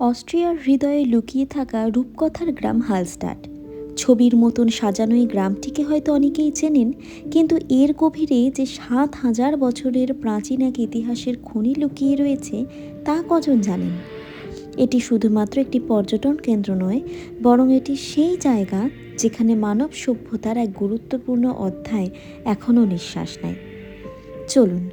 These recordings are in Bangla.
অস্ট্রিয়ার হৃদয়ে লুকিয়ে থাকা রূপকথার গ্রাম হালস্টাট ছবির মতন সাজানো এই গ্রামটিকে হয়তো অনেকেই চেনেন, কিন্তু এর গভীরে যে সাত হাজার বছরের প্রাচীন এক ইতিহাসের খনি লুকিয়ে রয়েছে, তা কজন জানেন? এটি শুধুমাত্র একটি পর্যটন কেন্দ্র নয়, বরং এটি সেই জায়গা যেখানে মানব সভ্যতার এক গুরুত্বপূর্ণ অধ্যায় এখনও নিঃশ্বাস নেয়। চলুন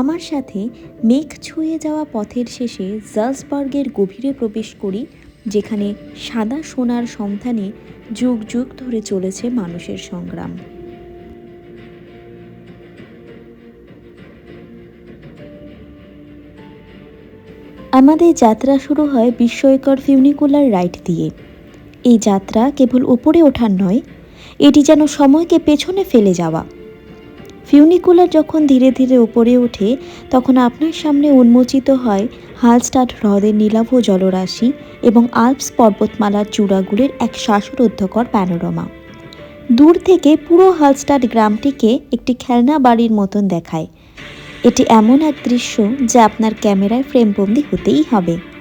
আমার সাথে মেঘ ছুঁয়ে যাওয়া পথের শেষে জালসবার্গের গভীরে প্রবেশ করি, যেখানে সাদা সোনার সন্ধানে যুগ যুগ ধরে চলেছে মানুষের সংগ্রাম। আমাদের যাত্রা শুরু হয় বিস্ময়কর ফিউনিকুলার রাইড দিয়ে। এই যাত্রা কেবল উপরে ওঠার নয়, এটি যেন সময়কে পেছনে ফেলে যাওয়া। ফিউনিকুলার যখন ধীরে ধীরে উপরে ওঠে, তখন আপনার সামনে উন্মোচিত হয় হালস্টাড হ্রদের নীলাভ জলরাশি এবং আল্পস পর্বতমালার চূড়াগুলির এক শ্বাসরুদ্ধকর প্যানোরামা। দূর থেকে পুরো হালস্টাড গ্রামটিকে একটি খেলনা বাড়ির মতন দেখায়। এটি এমন এক দৃশ্য যা আপনার ক্যামেরায় ফ্রেমবন্দি হতেই হবে।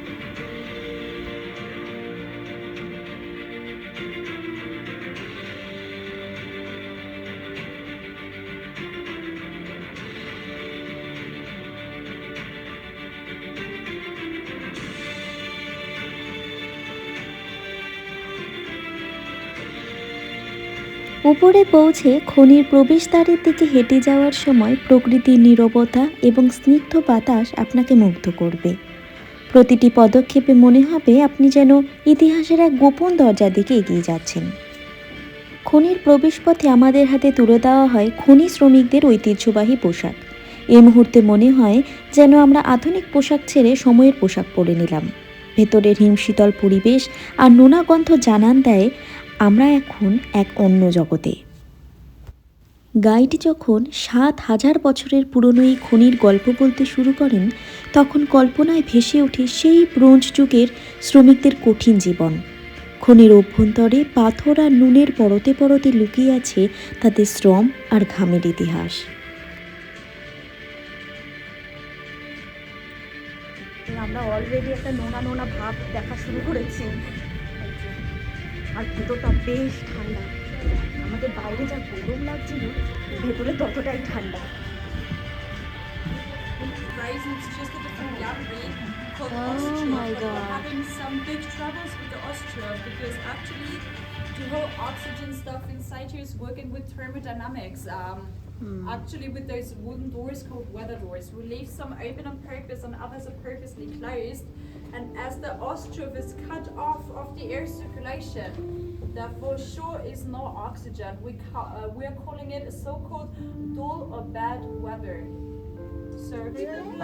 উপরে পৌঁছে খনির প্রবেশদ্বারের দিকে হেঁটে যাওয়ার সময় প্রকৃতির নীরবতা এবং স্নিগ্ধ বাতাস আপনাকে মুগ্ধ করবে। প্রতিটি পদক্ষেপে মনে হবে আপনি যেন ইতিহাসের এক গোপন দরজার দিকে এগিয়ে যাচ্ছেন। খনির প্রবেশপথে আমাদের হাতে তুলে দেওয়া হয় খনি শ্রমিকদের ঐতিহ্যবাহী পোশাক। এই মুহূর্তে মনে হয় যেন আমরা আধুনিক পোশাক ছেড়ে সময়ের পোশাক পরে নিলাম। ভেতরের হিমশীতল পরিবেশ আর নোনা গন্ধ জানান দেয় আমরা এখন এক অন্য জগতে। গাইড যখন সাত হাজার বছরের পুরনো এই খনির গল্প বলতে শুরু করেন, তখন কল্পনায় ভেসে ওঠে সেই ব্রোঞ্জ যুগের শ্রমিকদের কঠিন জীবন। খনির অভ্যন্তরে পাথর আর নুনের পরতে পরতে লুকিয়ে আছে তাদের শ্রম আর ঘামের ইতিহাস। আমরা অলরেডি একটা নোনা নোনা ভাব দেখা শুরু করেছি। আর ভেতরটা বেশ ঠান্ডা আমাদের বাইরে যা গরম লাগছিল ভেতরে ততটাই ঠান্ডা Rising is just a different gallery called Oh Austria. my but God. We're having some big troubles with the Austria because actually the whole oxygen stuff inside here is working with thermodynamics. Um, Actually, with those wooden doors called weather doors, we leave some open on purpose and others are purposely closed. And as the Ostrovs is cut off of the air circulation, there for sure is no oxygen. We ca- uh, we are calling it a so-called dull or bad weather. So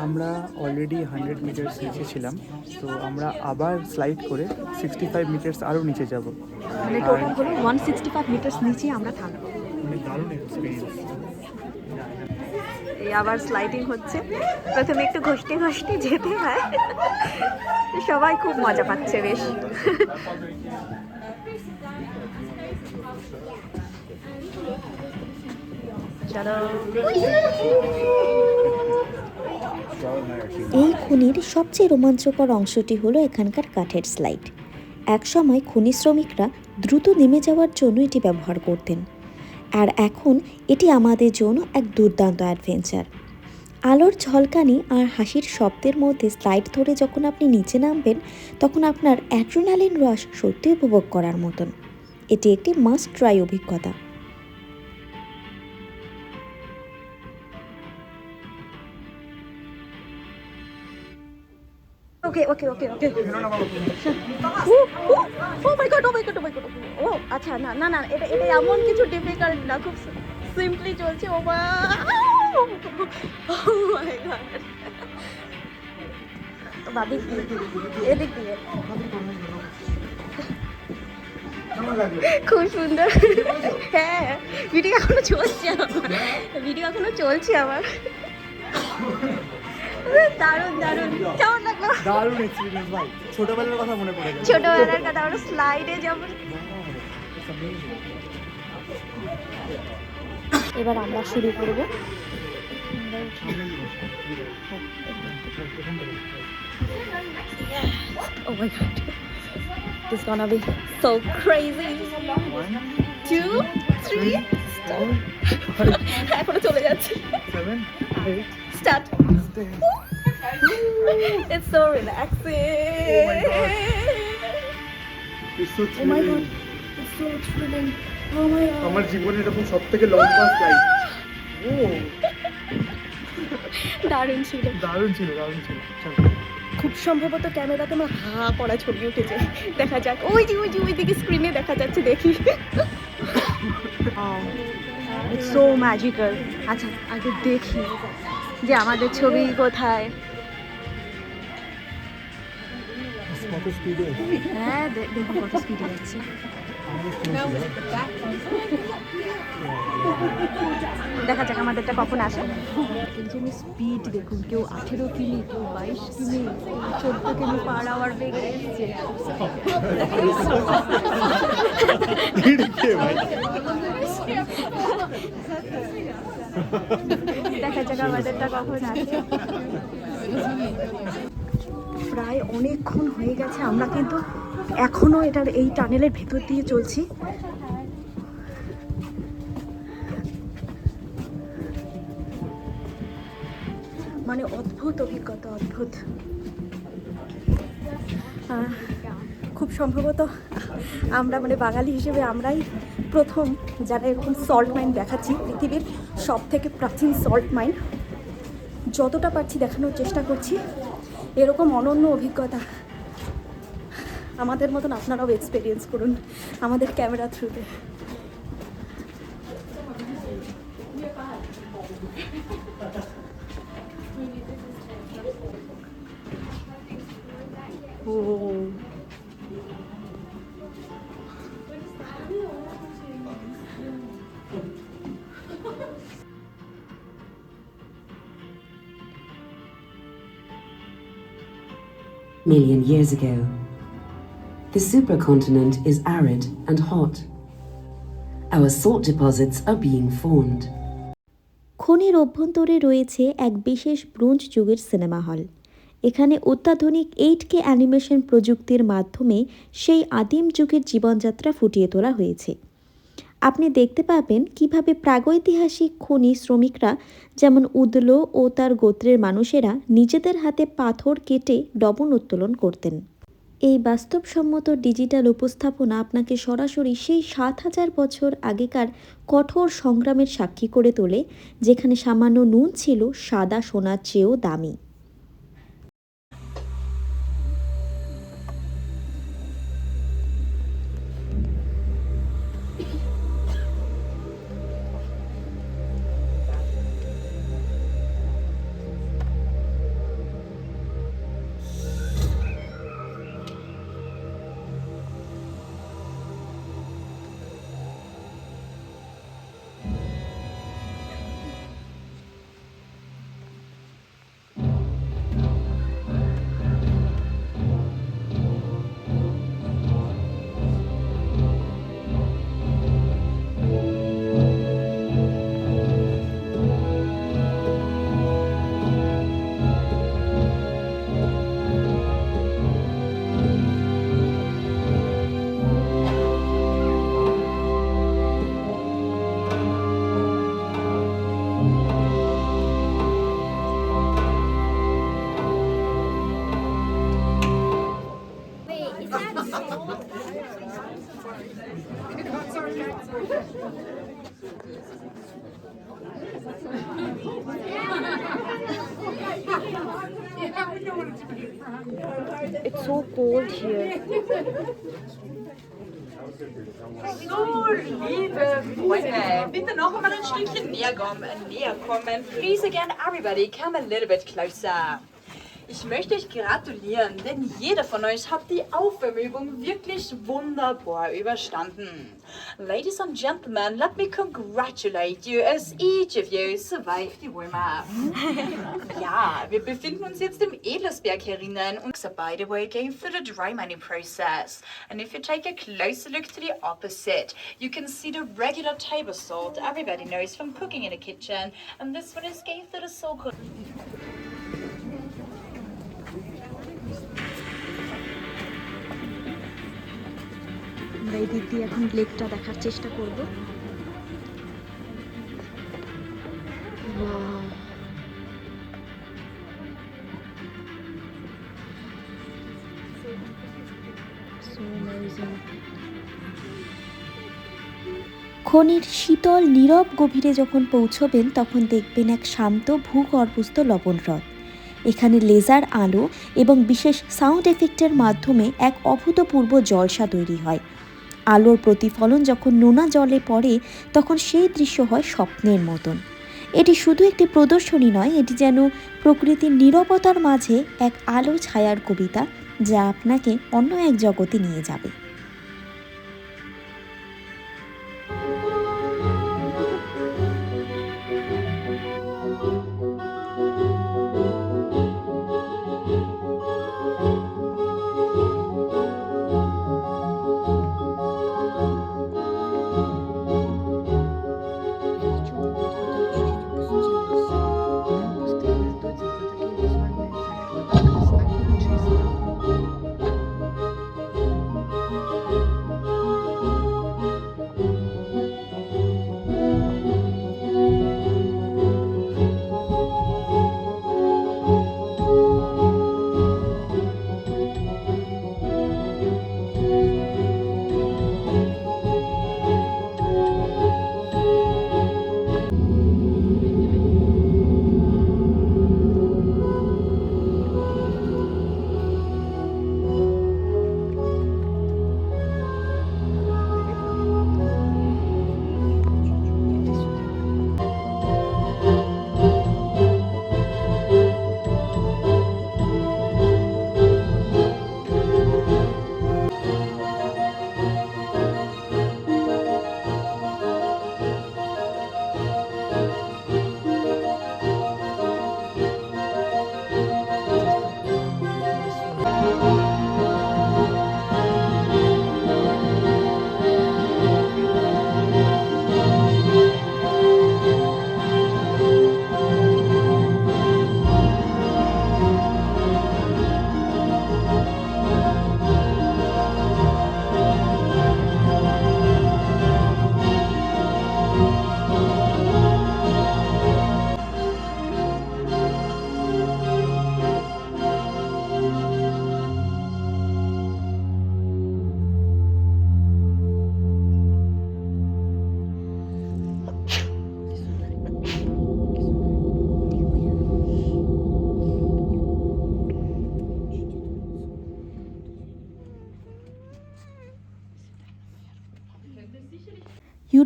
আমরা অলরেডি হান্ড্রেড মিটার্স নিচে ছিলাম তো আমরা আবার স্লাইড করে সিক্সটি ফাইভ মিটার্স আরও নিচে যাব মানে টোটাল হলো ওয়ান সিক্সটি ফাইভ মিটার্স নিচে আমরা থাকবো মানে দারুণ এক্সপিরিয়েন্স এই আবার স্লাইডিং হচ্ছে। প্রথমে একটু ঘষতে ঘষতে যেতে হয়। সবাই খুব মজা পাচ্ছে বেশ। এই খুনির সবচেয়ে রোমাঞ্চকর অংশটি হলো এখানকার কাঠের স্লাইড একসময় খনি শ্রমিকরা দ্রুত নেমে যাওয়ার জন্য এটি ব্যবহার করতেন। আর এখন এটি আমাদের জন্য এক দুর্দান্ত অ্যাডভেঞ্চার আলোর ঝলকানি আর হাসির শব্দের মধ্যে স্লাইড ধরে যখন আপনি নিচে নামবেন, তখন আপনার অ্যাড্রোনালিন রস সত্যি উপভোগ করার মতন। এটি একটি মাস্ট ট্রাই অভিজ্ঞতা। Okay okay okay okay oh my god oh my god oh my god ও আচ্ছা না না না, এটা এটা এমন কিছু ডিফিকাল্ট না, খুব সিম্পলি চলছে, ও মা। ও মাই গড এদিক খুব সুন্দর। হ্যাঁ ভিডিও এখনও চলছে আমার। ভিডিও এখনও চলছে আমার। দারুণ দারুণ। ভাই। ছোটবেলার কথা মনে পড়ে ছোটবেলার কথা স্লাইডে যাব। এবার আমরা শুরু করব। Oh my. This is gonna be so crazy. One, two, three, stop. এখনও চলে যাচ্ছে। 7 8 start. it's so relaxing. Oh my god. It's so thrilling. Oh my god. It's so thrilling. Oh my god. আমার জীবনে এরকম সবথেকে লম্বা ফ্লাইট। ও দারুণ ছিল দারুণ ছিল দারুণ ছিল খুব সম্ভবত ক্যামেরাতে আমার হা করা ছবি উঠেছে দেখা যাক ওই যে ওই যে ওই দিকে স্ক্রিনে দেখা যাচ্ছে দেখি সো ম্যাজিক্যাল আচ্ছা আগে দেখি যে আমাদের ছবি কোথায়? হ্যাঁ দেখুন কত স্পিডে যাচ্ছে দেখা যাক আমাদেরটা কখন আসে। একজনের স্পিড দেখুন কেউ আঠেরো কিমি কেউ বাইশ কিমি চোদ্দ কিমি পার আওয়ার বেগে এসছে কখন আসে? প্রায় অনেকক্ষণ হয়ে গেছে আমরা কিন্তু এখনও এটার এই টানেলের ভেতর দিয়ে চলছি। মানে অদ্ভুত অভিজ্ঞতা অদ্ভুত। খুব সম্ভবত আমরা মানে বাঙালি হিসেবে আমরাই প্রথম যারা এরকম সল্ট মাইন দেখাচ্ছি, পৃথিবীর সব থেকে প্রাচীন সল্ট মাইন যতটা পারছি দেখানোর চেষ্টা করছি। এরকম অনন্য অভিজ্ঞতা আমাদের মতন আপনারাও এক্সপিরিয়েন্স করুন আমাদের ক্যামেরা থ্রুতে million years ago. The supercontinent is arid and hot. Our salt deposits are being formed. খনির অভ্যন্তরে রয়েছে এক বিশেষ ব্রোঞ্জ যুগের সিনেমা হল এখানে অত্যাধুনিক এইট কে অ্যানিমেশন প্রযুক্তির মাধ্যমে সেই আদিম যুগের জীবনযাত্রা ফুটিয়ে তোলা হয়েছে আপনি দেখতে পাবেন কীভাবে প্রাগৈতিহাসিক খনি শ্রমিকরা, যেমন উদলো ও তার গোত্রের মানুষেরা, নিজেদের হাতে পাথর কেটে ডবন উত্তোলন করতেন। এই বাস্তবসম্মত ডিজিটাল উপস্থাপনা আপনাকে সরাসরি সেই সাত হাজার বছর আগেকার কঠোর সংগ্রামের সাক্ষী করে তোলে, যেখানে সামান্য নুন ছিল সাদা সোনার চেয়েও দামি। So, liebe Freunde, bitte noch einmal ein Stückchen näher kommen. Please again, everybody, come a little bit closer. Ich möchte euch gratulieren, denn jeder von euch hat die Aufwärmübung wirklich wunderbar überstanden. Ladies and gentlemen, let me congratulate you as each of you survived the warm-up. ja, wir befinden uns jetzt im Edlersberg herinnen und so by the way going through the dry mining process. And if you take a closer look to the opposite, you can see the regular table salt everybody knows from cooking in the kitchen. And this one is going through the so-called এই দিক দিয়ে এখন লেকটা দেখার চেষ্টা করব. খনির শীতল, নীরব গভীরে যখন পৌঁছবেন, তখন দেখবেন এক শান্ত, ভূগর্ভস্থ লবণ হ্রদ এখানে লেজার আলো এবং বিশেষ সাউন্ড এফেক্টের মাধ্যমে এক অভূতপূর্ব জলসা তৈরি হয় আলোর প্রতিফলন যখন নোনা জলে পড়ে, তখন সেই দৃশ্য হয় স্বপ্নের মতন। এটি শুধু একটি প্রদর্শনী নয়, এটি যেন প্রকৃতির নিরবতার মাঝে এক আলো ছায়ার কবিতা, যা আপনাকে অন্য এক জগতে নিয়ে যাবে।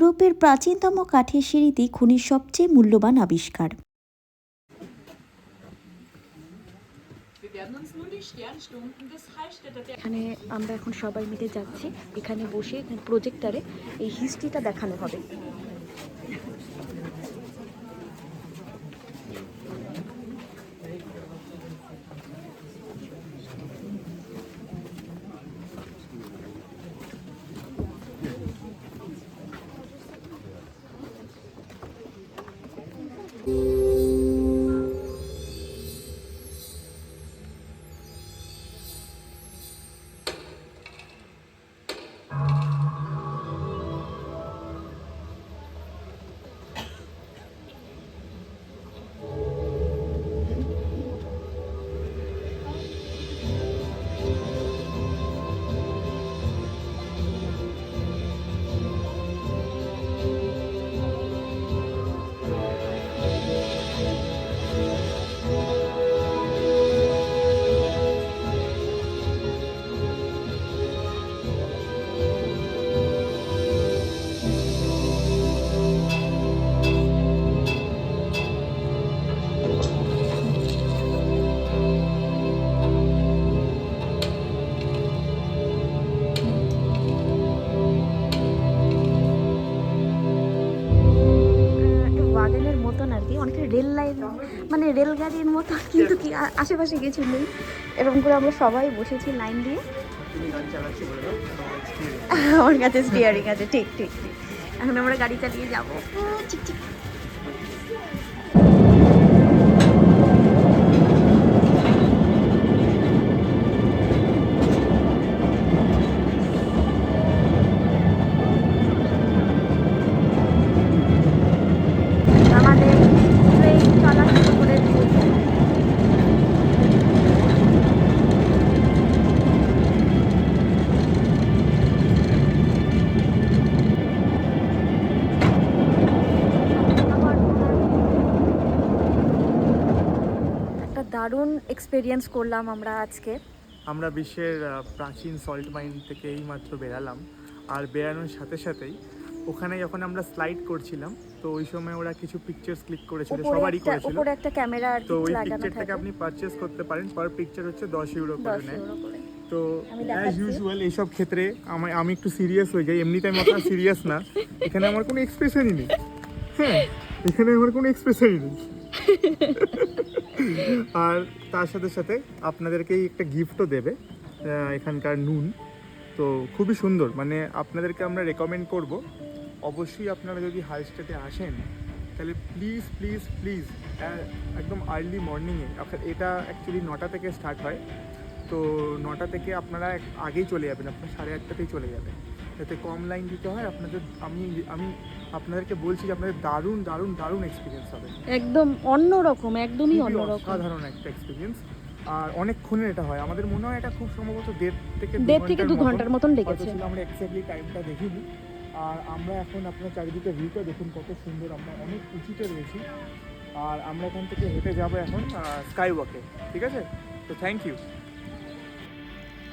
ইউরোপের প্রাচীনতম কাঠের সিঁড়িটি খনির সবচেয়ে মূল্যবান আবিষ্কার। এখানে আমরা এখন সবাই মিলে যাচ্ছি। এখানে বসে প্রজেক্টারে এই হিস্ট্রিটা দেখানো হবে। মানে রেলগাড়ির মতো কিন্তু কি আশেপাশে কিছু নেই। এরকম করে আমরা সবাই বসেছি লাইন দিয়ে। আমার কাছে স্টিয়ারিং আছে ঠিক ঠিক ঠিক। এখন আমরা গাড়ি চালিয়ে যাব। ও, চিক। দারুণ এক্সপিরিয়েন্স করলাম আমরা আজকে। আমরা বিশ্বের প্রাচীন সল্ট মাইন থেকে এই মাত্র বেরালাম। আর বেরানোর সাথে সাথেই ওখানে যখন আমরা স্লাইড করছিলাম তো ওই সময় ওরা কিছু পিকচার্স ক্লিক করেছিল সবারই করেছিল। উপরে একটা ক্যামেরা আর তো ওই পিকচারটাকে আপনি পারচেস করতে পারেন। পার পিকচার হচ্ছে দশ ইউরো করে নেয়। তো অ্যাজ। ইউজুয়াল এইসব ক্ষেত্রে আমি আমি একটু সিরিয়াস হয়ে যাই। এমনিতে আমি আপনার সিরিয়াস না। এখানে আমার কোনো এক্সপ্রেশনই নেই। হ্যাঁ এখানে আমার কোনো এক্সপ্রেশনই নেই। আর তার সাথে সাথে আপনাদেরকে এই একটা গিফটও দেবে এখানকার নুন। তো খুবই সুন্দর মানে আপনাদেরকে আমরা রেকমেন্ড করব। অবশ্যই আপনারা যদি হাই স্টেটে আসেন, তাহলে প্লিজ প্লিজ প্লিজ একদম আর্লি মর্নিংয়ে আপনার এটা অ্যাকচুয়ালি নটা থেকে স্টার্ট হয়। তো নটা থেকে আপনারা আগেই চলে যাবেন, আপনার সাড়ে আটটাতেই চলে যাবেন। যাতে কম লাইন দিতে হয় আপনাদের আমি আমি আপনাদেরকে বলছি যে আপনাদের দারুণ দারুণ দারুণ এক্সপিরিয়েন্স হবে। একদম অন্যরকম একদমই খুবই অন্যরকম সাধারণ একটা এক্সপিরিয়েন্স আর অনেকক্ষণের এটা হয়। আমাদের মনে হয় এটা খুব সম্ভবত দেড় থেকে দেড় থেকে দু ঘণ্টার মতন লেগেছে। আমরা এক্স্যাক্টলি টাইমটা দেখিনি। আর আমরা এখন আপনার চারিদিকে ভিউটা দেখুন কত সুন্দর আমরা অনেক উঁচুতে রয়েছি। আর আমরা এখান থেকে হেঁটে যাব এখন স্কাই ওয়াকে ঠিক আছে? তো থ্যাংক ইউ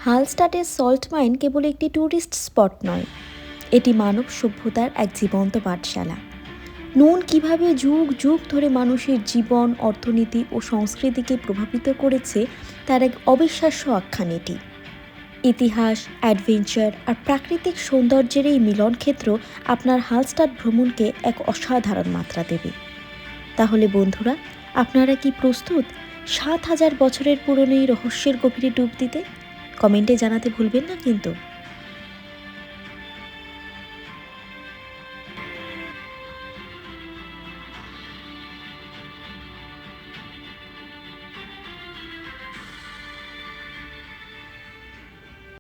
হালস্টাটের সল্ট মাইন কেবল একটি ট্যুরিস্ট স্পট নয়, এটি মানব সভ্যতার এক জীবন্ত পাঠশালা। নুন কীভাবে যুগ যুগ ধরে মানুষের জীবন, অর্থনীতি ও সংস্কৃতিকে প্রভাবিত করেছে, তার এক অবিশ্বাস্য আখ্যান এটি ইতিহাস, অ্যাডভেঞ্চার আর প্রাকৃতিক সৌন্দর্যের এই মিলন ক্ষেত্র আপনার হালস্টাট ভ্রমণকে এক অসাধারণ মাত্রা দেবে। তাহলে বন্ধুরা, আপনারা কি প্রস্তুত সাত হাজার বছরের পুরনো এই রহস্যের গভীরে ডুব দিতে? কমেন্টে জানাতে ভুলবেন না কিন্তু।